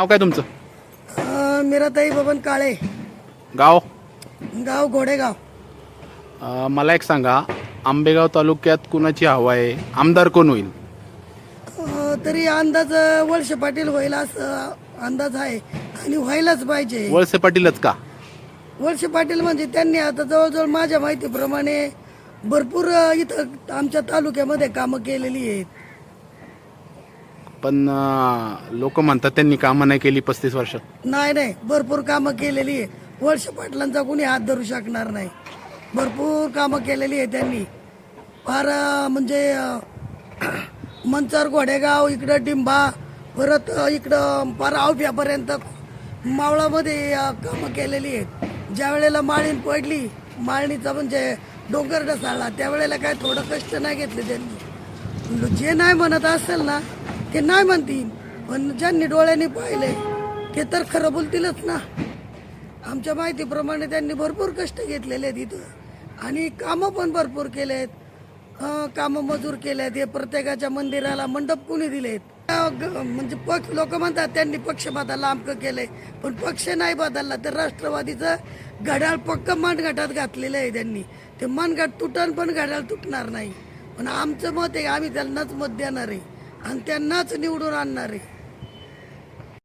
नाव काय तुमचं? अ, मीराताई बबन काळे. गाव? गाव घोडेगाव. अ, मला एक सांगा आंबेगाव तालुक्यात कुणाची हवा आहे? आमदार कोण होईल? अ, तरी अंदाज वळसे पाटील होईल असं अंदाज आहे. आणि व्हायलाच पाहिजे. वळसे पाटीलच का? वळसे पाटील म्हणजे त्यांनी आता जवळजवळ माझ्या माहितीप्रमाणे भरपूर अ, इथं आमच्या तालुक्यामध्ये कामं केलेली आहेत. पण लोक म्हणतात त्यांनी कामं नाही केली पस्तीस वर्षात. नाही नाही. भरपूर कामं केलेली आहे. वळसे पाटलांचा कोणी हात धरू शकणार नाही. भरपूर कामं केलेली आहे त्यांनी. फार अं, म्हणजे अं, मंचर घोडेगाव इकडं डिंबा परत अं, इकडं फार आवफ्यापर्यंत मावळामध्ये अं, कामं केलेली आहेत. ज्या वेळेला माळीन पडली माळणीचा म्हणजे डोंगर ढसाळला त्यावेळेला काय थोडं कष्ट नाही घेतले त्यांनी. जे नाही म्हणत असेल ना ते नाही म्हणतील. पण ज्यांनी डोळ्यांनी पाहिले ते तर खरं बोलतीलच ना. आमच्या माहितीप्रमाणे त्यांनी भरपूर कष्ट घेतलेले आहेत इथं. आणि कामं पण भरपूर केले आहेत कामं मजूर केले आहेत हे प्रत्येकाच्या मंदिराला मंडप कोणी दिलेत? ग- म्हणजे पक्ष लोक म्हणतात त्यांनी पक्ष बदलला अमकं केलंय. पण पक्ष नाही बदलला तर राष्ट्रवादीचं घड्याळ पक्क मनगटात घातलेलं आहे त्यांनी. ते मनगट तुटन पण घड्याळ तुटणार नाही. पण आमचं मत आहे आम्ही त्यांनाच मत देणार आहे. आणि त्यांनाच निवडून आणणार आहे.